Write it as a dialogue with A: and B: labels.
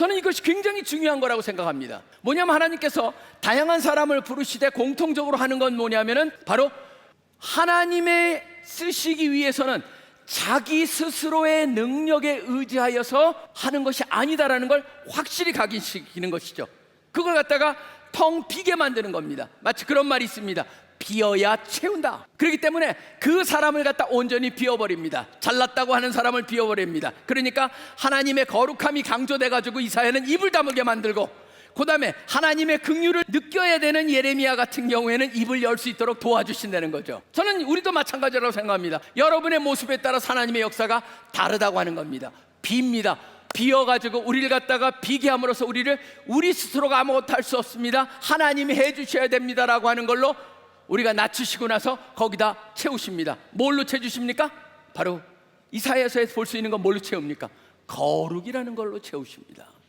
A: 저는 이것이 굉장히 중요한 거라고 생각합니다. 뭐냐면 하나님께서 다양한 사람을 부르시되 공통적으로 하는 건 뭐냐면은 바로 하나님의 쓰시기 위해서는 자기 스스로의 능력에 의지하여서 하는 것이 아니다라는 걸 확실히 각인시키는 것이죠. 그걸 갖다가 텅 비게 만드는 겁니다. 마치 그런 말이 있습니다. 비어야 채운다. 그렇기 때문에 그 사람을 갖다 온전히 비워버립니다. 잘났다고 하는 사람을 비워버립니다. 그러니까 하나님의 거룩함이 강조돼가지고 이사야는 입을 다물게 만들고 그 다음에 하나님의 긍휼을 느껴야 되는 예레미야 같은 경우에는 입을 열 수 있도록 도와주신다는 거죠. 저는 우리도 마찬가지라고 생각합니다. 여러분의 모습에 따라서 하나님의 역사가 다르다고 하는 겁니다. 빕니다. 비어가지고 우리를 갖다가 비게 함으로써 우리를 우리 스스로가 아무것도 할 수 없습니다. 하나님이 해주셔야 됩니다라고 하는 걸로 우리가 낮추시고 나서 거기다 채우십니다. 뭘로 채주십니까? 바로 이사야서에서 볼 수 있는 건 뭘로 채웁니까? 거룩이라는 걸로 채우십니다.